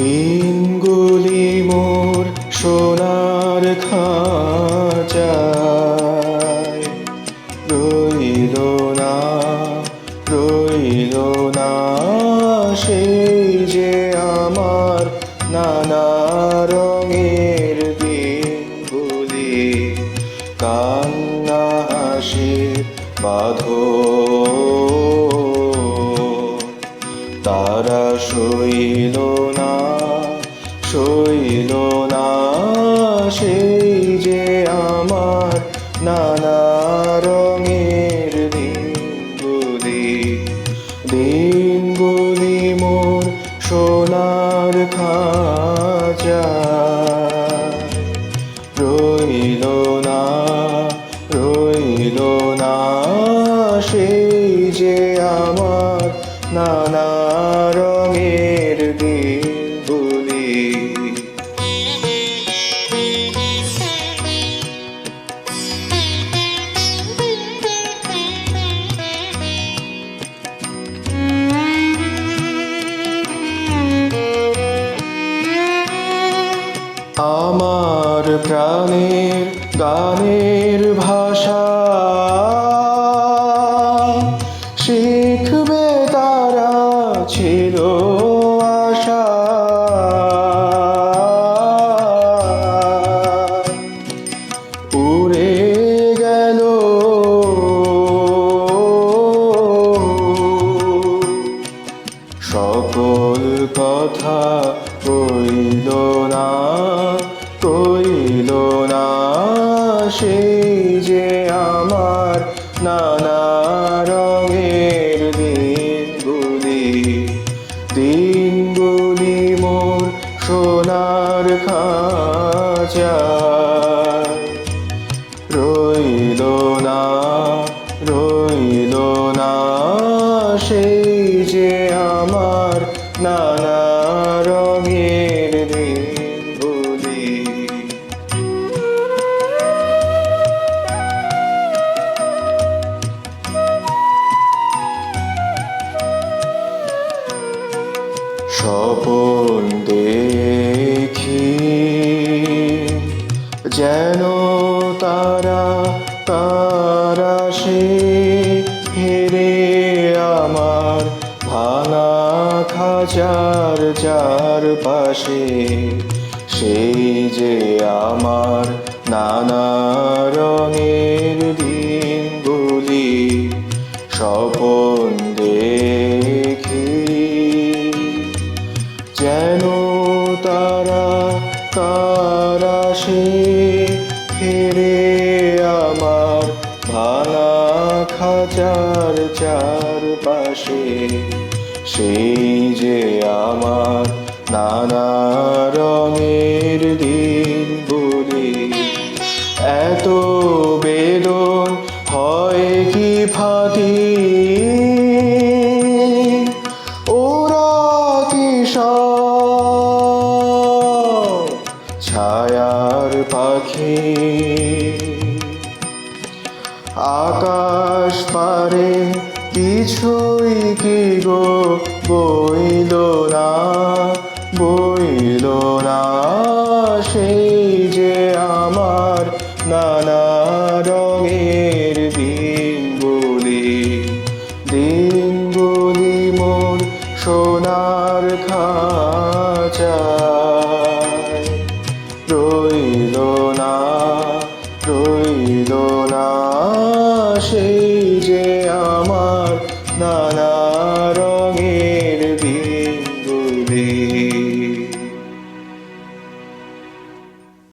দিনগুলি মোর সোনার খাঁচায়। রইল না রইল না সেই যে আমার নানা রঙের দিনগুলি। কান্না হাসির বাঁধন তারা শৈল না সইল না সেই যে আমার নানা রঙের দিনগুলি। দিনগুলি মোর সোনার খাজা রইল না আমার প্রাণের গানের ভাষা। শিখবে তারা ছিল আশা। উড়ে গেল। সকল কথা কইল না। কইল না সেই যে আমার নানা রঙের দিনগুলি দিনগুলি মোর সোনার খাঁচা স্বপন দেখি, যেন তারা তারা সে হেরে আমার ভাঙা খাঁচার চার পাশে সেই যে আমার নানা রঙের তারা তারা সে ফেরে আমার ভাঙা খাজার চার পাশে সেই যে আমার নানা রঙের দিনগুলি কিছুই কি গো বইল?